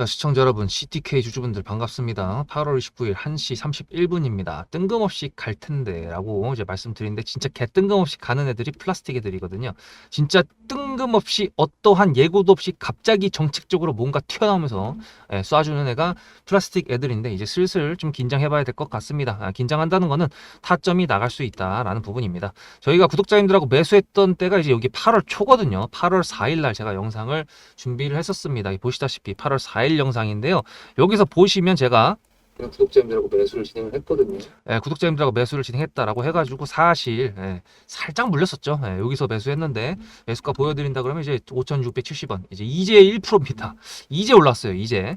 자, 시청자 여러분, CTK 주주분들 반갑습니다. 8월 29일 1시 31분입니다. 뜬금없이 갈 텐데 라고 이제 말씀드리는데 진짜 개 뜬금없이 가는 애들이 플라스틱 애들이거든요. 진짜 뜬 금없이 어떠한 예고도 없이 갑자기 정책적으로 뭔가 튀어나오면서 예, 쏴주는 애가 플라스틱 애들인데 이제 슬슬 좀 긴장해봐야 될 것 같습니다. 아, 긴장한다는 거는 타점이 나갈 수 있다라는 부분입니다. 저희가 구독자님들하고 매수했던 때가 이제 여기 8월 초거든요. 8월 4일 날 제가 영상을 준비를 했었습니다. 이 보시다시피 8월 4일 영상인데요. 여기서 보시면 제가 구독자님들하고 매수를 진행을 했거든요. 예, 구독자님들하고 매수를 진행했다라고 해가지고 사실 예, 살짝 물렸었죠. 예, 여기서 매수했는데 매수가 보여드린다 그러면 이제 5,670원 이제 이제 1%입니다. 이제 올랐어요. 이제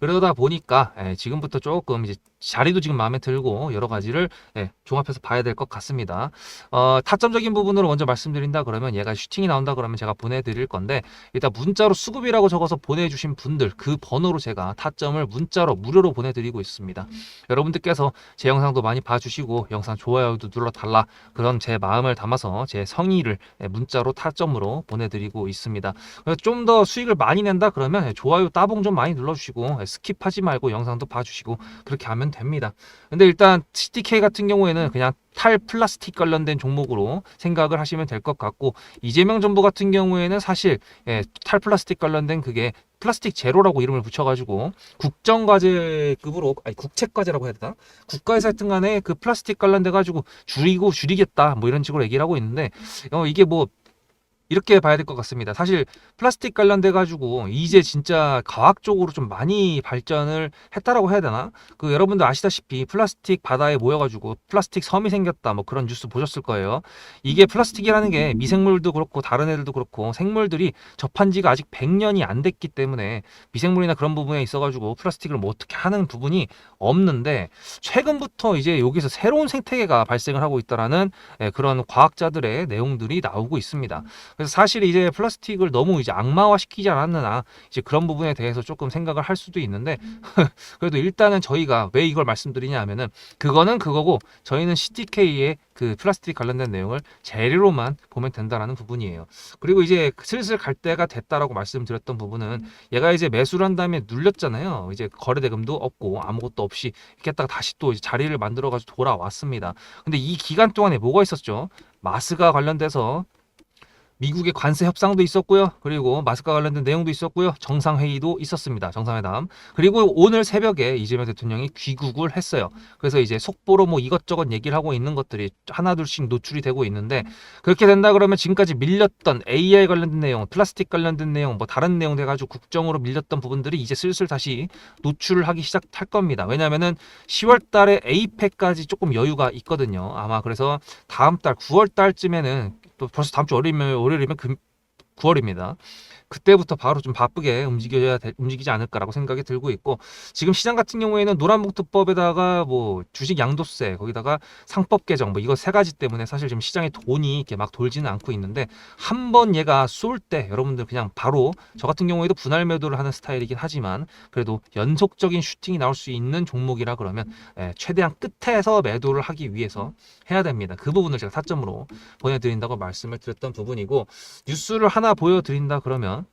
그러다 보니까 예, 지금부터 조금 이제 자리도 지금 마음에 들고 여러 가지를 예, 종합해서 봐야 될 것 같습니다. 어, 타점적인 부분으로 먼저 말씀드린다 그러면 얘가 슈팅이 나온다 그러면 제가 보내드릴 건데 일단 문자로 수급이라고 적어서 보내주신 분들 그 번호로 제가 타점을 문자로 무료로 보내드리고 있습니다. 여러분들께서 제 영상도 많이 봐주시고 영상 좋아요도 눌러달라 그런 제 마음을 담아서 제 성의를 예, 문자로 타점으로 보내드리고 있습니다. 좀 더 수익을 많이 낸다 그러면 예, 좋아요 따봉 좀 많이 눌러주시고 예, 스킵하지 말고 영상도 봐주시고 그렇게 하면 됩니다. 근데 일단 CTK 같은 경우에는 그냥 탈 플라스틱 관련된 종목으로 생각을 하시면 될 것 같고 이재명 정부 같은 경우에는 사실 예, 탈 플라스틱 관련된 그게 플라스틱 제로라고 이름을 붙여가지고 국정과제급으로 아니 국책과제라고 해야 되나 국가에서 하여튼 간에 그 플라스틱 관련돼 가지고 줄이고 줄이겠다 뭐 이런 식으로 얘기를 하고 있는데 어, 이게 뭐 이렇게 봐야 될 것 같습니다. 사실 플라스틱 관련돼 가지고 이제 진짜 과학적으로 좀 많이 발전을 했다라고 해야 되나? 그 여러분들 아시다시피 플라스틱 바다에 모여 가지고 플라스틱 섬이 생겼다 뭐 그런 뉴스 보셨을 거예요. 이게 플라스틱이라는 게 미생물도 그렇고 다른 애들도 그렇고 생물들이 접한 지가 아직 100년이 안 됐기 때문에 미생물이나 그런 부분에 있어 가지고 플라스틱을 뭐 어떻게 하는 부분이 없는데 최근부터 이제 여기서 새로운 생태계가 발생을 하고 있다라는 예, 그런 과학자들의 내용들이 나오고 있습니다. 그래서 사실 이제 플라스틱을 너무 이제 악마화 시키지 않았느나 이제 그런 부분에 대해서 조금 생각을 할 수도 있는데 그래도 일단은 저희가 왜 이걸 말씀드리냐 하면은 그거는 그거고 저희는 CTK의 그 플라스틱 관련된 내용을 재료로만 보면 된다라는 부분이에요. 그리고 이제 슬슬 갈 때가 됐다라고 말씀드렸던 부분은 얘가 이제 매수를 한 다음에 눌렸잖아요. 이제 거래 대금도 없고 아무것도 없이 이렇게 했다가 다시 또 자리를 만들어 가지고 돌아왔습니다. 근데 이 기간 동안에 뭐가 있었죠? 마스가 관련돼서 미국의 관세 협상도 있었고요. 그리고 마스크와 관련된 내용도 있었고요. 정상회의도 있었습니다. 정상회담. 그리고 오늘 새벽에 이재명 대통령이 귀국을 했어요. 그래서 이제 속보로 뭐 이것저것 얘기를 하고 있는 것들이 하나둘씩 노출이 되고 있는데 그렇게 된다 그러면 지금까지 밀렸던 AI 관련된 내용, 플라스틱 관련된 내용, 뭐 다른 내용 돼가지고 국정으로 밀렸던 부분들이 이제 슬슬 다시 노출을 하기 시작할 겁니다. 왜냐면은 10월 달에 에이펙까지 조금 여유가 있거든요. 아마 그래서 다음 달 9월 달쯤에는 또 벌써 다음 주 월요일이면 월요일이면 금 9월입니다. 그때부터 바로 좀 바쁘게 움직여야 될- 움직이지 않을까라고 생각이 들고 있고 지금 시장 같은 경우에는 노란봉투법에다가 뭐 주식 양도세 거기다가 상법 개정 뭐 이거 세 가지 때문에 사실 지금 시장에 돈이 이렇게 막 돌지는 않고 있는데 한 번 얘가 쏠 때 여러분들 그냥 바로 저 같은 경우에도 분할 매도를 하는 스타일이긴 하지만 그래도 연속적인 슈팅이 나올 수 있는 종목이라 그러면 예, 최대한 끝에서 매도를 하기 위해서 해야 됩니다. 그 부분을 제가 타점으로 보내드린다고 말씀을 드렸던 부분이고 뉴스를 하나 보여드린다 그러면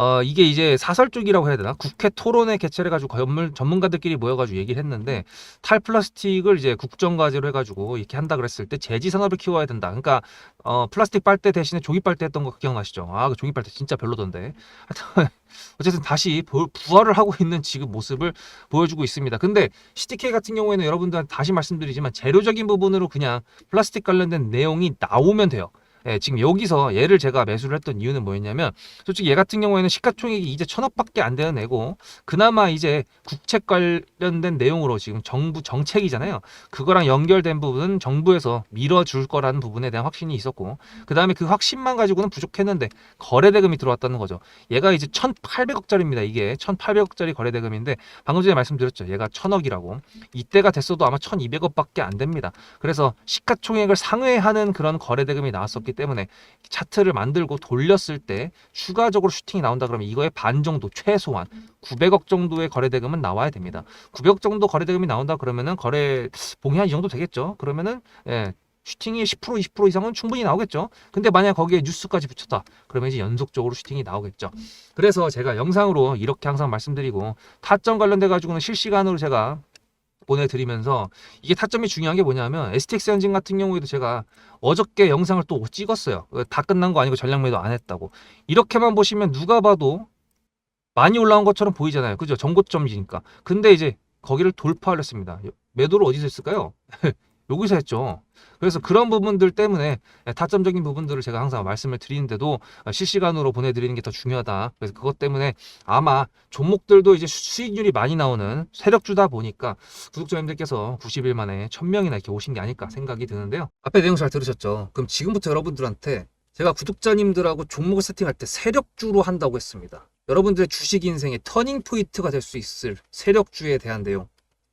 어 이게 이제 사설 쪽이라고 해야 되나 국회 토론회 개최를 해가지고 전문 전문가들끼리 모여가지고 얘기를 했는데 탈플라스틱을 이제 국정과제로 해가지고 이렇게 한다 그랬을 때 제지 산업을 키워야 된다. 그러니까 어 플라스틱 빨대 대신에 종이 빨대 했던 거 기억나시죠? 아 그 종이 빨대 진짜 별로던데. 하여튼 어쨌든 다시 부- 부활을 하고 있는 지금 모습을 보여주고 있습니다. 근데 CTK 같은 경우에는 여러분들한테 다시 말씀드리지만 재료적인 부분으로 그냥 플라스틱 관련된 내용이 나오면 돼요. 예, 지금 여기서 얘를 제가 매수를 했던 이유는 뭐였냐면 솔직히 얘 같은 경우에는 시가총액이 이제 천억밖에 안 되는 애고 그나마 이제 국책 관련된 내용으로 지금 정부 정책이잖아요. 그거랑 연결된 부분은 정부에서 밀어줄 거라는 부분에 대한 확신이 있었고 그 다음에 그 확신만 가지고는 부족했는데 거래 대금이 들어왔다는 거죠. 얘가 이제 1,800억짜리입니다. 이게 1,800억짜리 거래 대금인데 방금 전에 말씀드렸죠. 얘가 1,000억이라고. 이때가 됐어도 아마 1,200억밖에 안 됩니다. 그래서 시가총액을 상회하는 그런 거래 대금이 나왔었기 때문에 차트를 만들고 돌렸을 때 추가적으로 슈팅이 나온다 그러면 이거의 반 정도 최소한 900억 정도의 거래 대금은 나와야 됩니다. 900억 정도 거래 대금이 나온다 그러면은 거래 봉이 한 이 정도 되겠죠. 그러면은 예, 슈팅이 10% 20% 이상은 충분히 나오겠죠. 근데 만약 거기에 뉴스까지 붙였다. 그러면 이제 연속적으로 슈팅이 나오겠죠. 그래서 제가 영상으로 이렇게 항상 말씀드리고 타점 관련돼 가지고는 실시간으로 제가 보내드리면서 이게 타점이 중요한 게 뭐냐면 STX 엔진 같은 경우에도 제가 어저께 영상을 또 찍었어요. 다 끝난 거 아니고 전략 매도 안 했다고. 이렇게만 보시면 누가 봐도 많이 올라온 것처럼 보이잖아요. 그죠? 정고점이니까. 근데 이제 거기를 돌파를 했습니다. 매도를 어디서 했을까요? 여기서 했죠. 그래서 그런 부분들 때문에 타점적인 부분들을 제가 항상 말씀을 드리는데도 실시간으로 보내드리는 게 더 중요하다. 그래서 그것 때문에 아마 종목들도 이제 수- 수익률이 많이 나오는 세력주다 보니까 구독자님들께서 90일 만에 1000명이나 이렇게 오신 게 아닐까 생각이 드는데요. 앞에 내용 잘 들으셨죠? 그럼 지금부터 여러분들한테 제가 구독자님들하고 종목을 세팅할 때 세력주로 한다고 했습니다. 여러분들의 주식 인생의 터닝 포인트가 될 수 있을 세력주에 대한 내용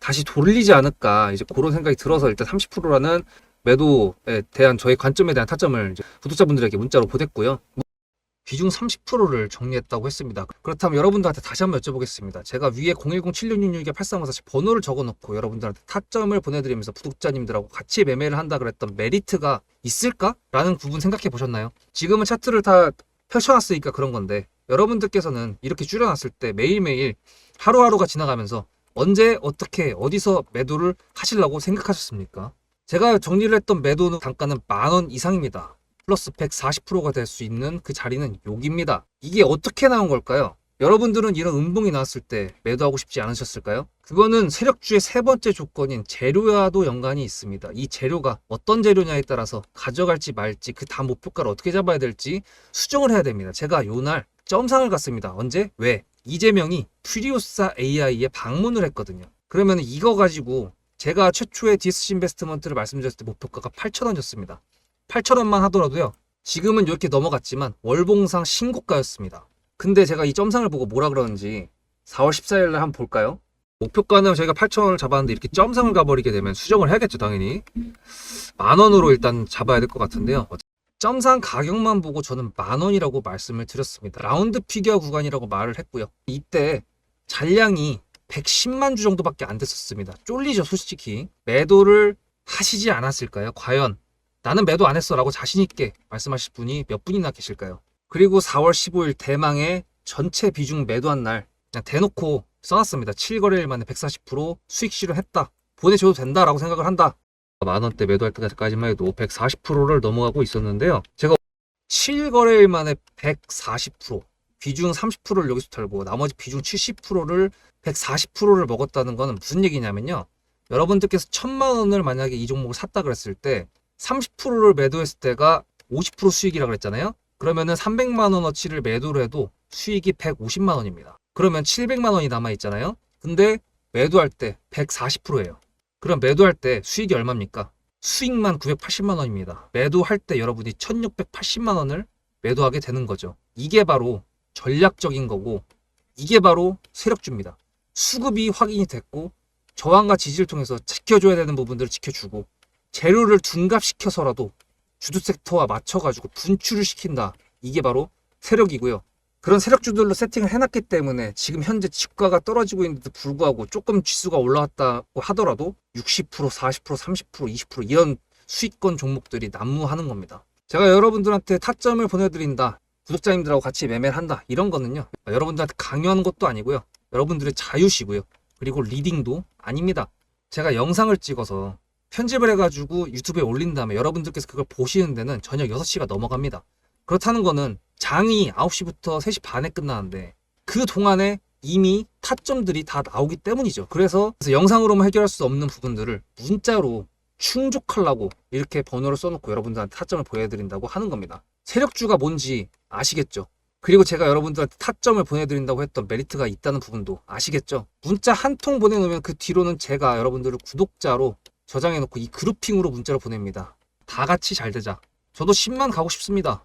다시 돌리지 않을까 이제 그런 생각이 들어서 일단 30%라는 매도에 대한 저의 관점에 대한 타점을 이제 구독자분들에게 문자로 보냈고요. 비중 30%를 정리했다고 했습니다. 그렇다면 여러분들한테 다시 한번 여쭤보겠습니다. 제가 위에 010-7666-8354 번호를 적어놓고 여러분들한테 타점을 보내드리면서 구독자님들하고 같이 매매를 한다 그랬던 메리트가 있을까? 라는 부분 생각해 보셨나요? 지금은 차트를 다 펼쳐놨으니까 그런 건데 여러분들께서는 이렇게 줄여놨을 때 매일매일 하루하루가 지나가면서 언제 어떻게 어디서 매도를 하시려고 생각하셨습니까? 제가 정리를 했던 매도 단가는 만 원 이상입니다. 플러스 140%가 될 수 있는 그 자리는 여기입니다. 이게 어떻게 나온 걸까요? 여러분들은 이런 음봉이 나왔을 때 매도하고 싶지 않으셨을까요? 그거는 세력주의 세 번째 조건인 재료와도 연관이 있습니다. 이 재료가 어떤 재료냐에 따라서 가져갈지 말지 그 다음 목표가를 어떻게 잡아야 될지 수정을 해야 됩니다. 제가 요날 점상을 갔습니다. 언제? 왜? 이재명이 퓨리오사 AI에 방문을 했거든요. 그러면 이거 가지고 제가 최초의 디스시 인베스트먼트를 말씀드렸을 때 목표가가 8,000원이었습니다. 8,000원만 하더라도요. 지금은 이렇게 넘어갔지만 월봉상 신고가였습니다. 근데 제가 이 점상을 보고 뭐라 그러는지 4월 14일 날 한번 볼까요? 목표가는 저희가 8,000원을 잡았는데 이렇게 점상을 가버리게 되면 수정을 해야겠죠, 당연히. 만 원으로 일단 잡아야 될 것 같은데요. 점상 가격만 보고 저는 만 원이라고 말씀을 드렸습니다. 라운드 피겨 구간이라고 말을 했고요. 이때 잔량이 110만 주 정도밖에 안 됐었습니다. 쫄리죠, 솔직히. 매도를 하시지 않았을까요? 과연 나는 매도 안 했어 라고 자신 있게 말씀하실 분이 몇 분이나 계실까요? 그리고 4월 15일 대망의 전체 비중 매도한 날 그냥 대놓고 써놨습니다. 7거래일 만에 140% 수익 실현했다. 보내줘도 된다라고 생각을 한다. 만 원대 매도할 때까지만 해도 140%를 넘어가고 있었는데요. 제가 7거래일 만에 140% 비중 30%를 여기서 털고 나머지 비중 70%를 140%를 먹었다는 거는 무슨 얘기냐면요. 여러분들께서 천만 원을 만약에 이 종목을 샀다 그랬을 때 30%를 매도했을 때가 50% 수익이라 그랬잖아요. 그러면은 300만 원어치를 매도를 해도 수익이 150만 원입니다. 그러면 700만 원이 남아 있잖아요. 근데 매도할 때 140%예요. 그럼 매도할 때 수익이 얼마입니까? 수익만 980만 원입니다. 매도할 때 여러분이 1680만 원을 매도하게 되는 거죠. 이게 바로 전략적인 거고 이게 바로 세력주입니다. 수급이 확인이 됐고 저항과 지지를 통해서 지켜줘야 되는 부분들을 지켜주고 재료를 둔갑시켜서라도 주도 섹터와 맞춰가지고 분출을 시킨다. 이게 바로 세력이고요. 그런 세력주들로 세팅을 해놨기 때문에 지금 현재 주가가 떨어지고 있는데도 불구하고 조금 지수가 올라왔다고 하더라도 60%, 40%, 30%, 20% 이런 수익권 종목들이 난무하는 겁니다. 제가 여러분들한테 타점을 보내드린다. 구독자님들하고 같이 매매를 한다. 이런 거는요. 여러분들한테 강요하는 것도 아니고요. 여러분들의 자유시고요. 그리고 리딩도 아닙니다. 제가 영상을 찍어서 편집을 해가지고 유튜브에 올린 다음에 여러분들께서 그걸 보시는 데는 저녁 6시가 넘어갑니다. 그렇다는 거는 장이 9시부터 3시 반에 끝나는데 그 동안에 이미 타점들이 다 나오기 때문이죠. 그래서, 그래서 영상으로만 해결할 수 없는 부분들을 문자로 충족하려고 이렇게 번호를 써놓고 여러분들한테 타점을 보여드린다고 하는 겁니다. 세력주가 뭔지 아시겠죠? 그리고 제가 여러분들한테 타점을 보내드린다고 했던 메리트가 있다는 부분도 아시겠죠? 문자 한 통 보내놓으면 그 뒤로는 제가 여러분들을 구독자로 저장해놓고 이 그룹핑으로 문자를 보냅니다. 다 같이 잘 되자. 저도 10만 가고 싶습니다.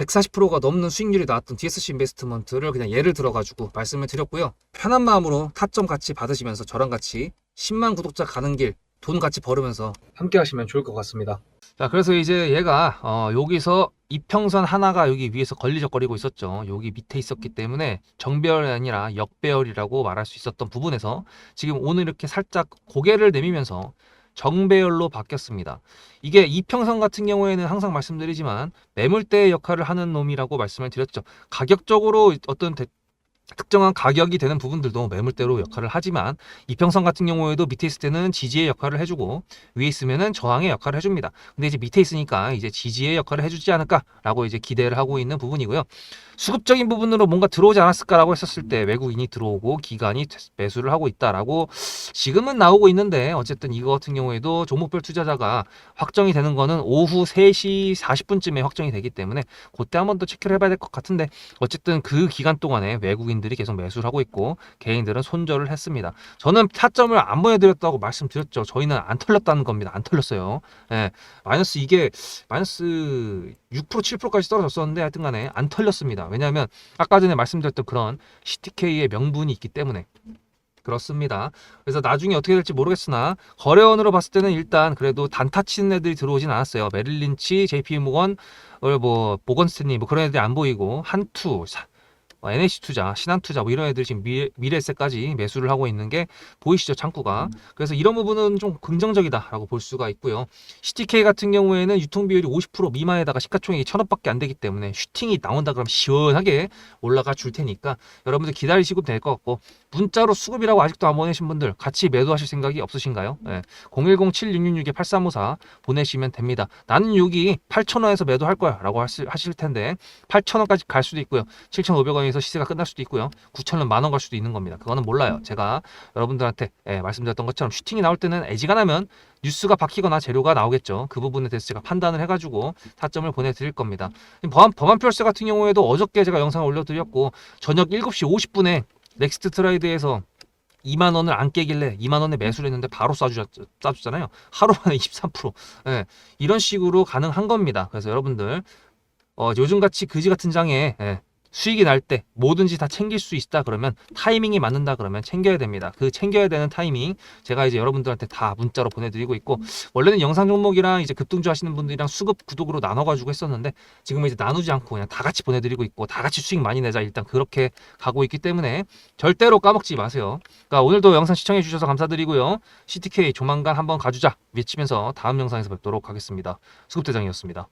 140%가 넘는 수익률이 나왔던 DSC 인베스트먼트를 그냥 예를 들어가지고 말씀을 드렸고요. 편한 마음으로 타점 같이 받으시면서 저랑 같이 10만 구독자 가는 길 돈 같이 벌으면서 함께 하시면 좋을 것 같습니다. 자, 그래서 이제 얘가 어, 여기서 이평선 하나가 여기 위에서 걸리적거리고 있었죠. 여기 밑에 있었기 때문에 정배열이 아니라 역배열이라고 말할 수 있었던 부분에서 지금 오늘 이렇게 살짝 고개를 내미면서 정배열로 바뀌었습니다. 이게 이평선 같은 경우에는 항상 말씀드리지만 매물대 역할을 하는 놈이라고 말씀을 드렸죠. 가격적으로 어떤 대- 특정한 가격이 되는 부분들도 매물대로 역할을 하지만 이평선 같은 경우에도 밑에 있을 때는 지지의 역할을 해주고 위에 있으면은 저항의 역할을 해줍니다. 근데 이제 밑에 있으니까 이제 지지의 역할을 해주지 않을까라고 이제 기대를 하고 있는 부분이고요. 수급적인 부분으로 뭔가 들어오지 않았을까라고 했었을 때 외국인이 들어오고 기관이 매수를 하고 있다라고 지금은 나오고 있는데 어쨌든 이거 같은 경우에도 종목별 투자자가 확정이 되는 거는 오후 3시 40분쯤에 확정이 되기 때문에 그때 한번 더 체크를 해봐야 될 것 같은데 어쨌든 그 기간 동안에 외국인들이 계속 매수를 하고 있고 개인들은 손절을 했습니다. 저는 타점을 안 보여드렸다고 말씀드렸죠. 저희는 안 털렸다는 겁니다. 안 털렸어요. 예, 마이너스 이게 마이너스 6% 7%까지 떨어졌었는데 하여튼 간에 안 털렸습니다. 왜냐하면 아까 전에 말씀드렸던 그런 CTK의 명분이 있기 때문에 그렇습니다. 그래서 나중에 어떻게 될지 모르겠으나 거래원으로 봤을 때는 일단 그래도 단타 치는 애들이 들어오진 않았어요. 메릴린치, JP 모건, 어, 뭐 보건스탠리 뭐 그런 애들이 안 보이고 한투, 사- 뭐 NH 투자, 신한 투자 뭐 이런 애들이 지금 미, 미래세까지 매수를 하고 있는 게 보이시죠 창구가. 그래서 이런 부분은 좀 긍정적이다라고 볼 수가 있고요. CTK 같은 경우에는 유통 비율이 50% 미만에다가 시가총액이 천 원밖에 안 되기 때문에 슈팅이 나온다 그러면 시원하게 올라가 줄 테니까 여러분들 기다리시고 될 것 같고 문자로 수급이라고 아직도 안 보내신 분들 같이 매도하실 생각이 없으신가요? 예. 010-7666-8354 보내시면 됩니다. 나는 여기 8,000원에서 매도할 거야 라고 하실, 텐데 8,000원까지 갈 수도 있고요. 7,500원이 여기서 시세가 끝날 수도 있고요. 9천원 만원 갈 수도 있는 겁니다. 그거는 몰라요. 제가 여러분들한테 예, 말씀드렸던 것처럼 슈팅이 나올 때는 애지간하면 뉴스가 박히거나 재료가 나오겠죠. 그 부분에 대해서 제가 판단을 해가지고 타점을 보내드릴 겁니다. 범한, 범한 펼스 같은 경우에도 어저께 제가 영상을 올려드렸고 저녁 7시 50분에 넥스트 트레이드에서 2만 원을 안 깨길래 2만 원에 매수를 했는데 바로 쏴주셨, 쏴주잖아요. 하루 만에 23%. 예, 이런 식으로 가능한 겁니다. 그래서 여러분들 어, 요즘같이 그지 같은 장에 예, 수익이 날 때 뭐든지 다 챙길 수 있다 그러면 타이밍이 맞는다 그러면 챙겨야 됩니다. 그 챙겨야 되는 타이밍 제가 이제 여러분들한테 다 문자로 보내드리고 있고 원래는 영상 종목이랑 이제 급등주 하시는 분들이랑 수급 구독으로 나눠가지고 했었는데 지금은 이제 나누지 않고 그냥 다 같이 보내드리고 있고 다 같이 수익 많이 내자 일단 그렇게 가고 있기 때문에 절대로 까먹지 마세요. 그러니까 오늘도 영상 시청해 주셔서 감사드리고요. CTK 조만간 한번 가주자 외치면서 다음 영상에서 뵙도록 하겠습니다. 수급대장이었습니다.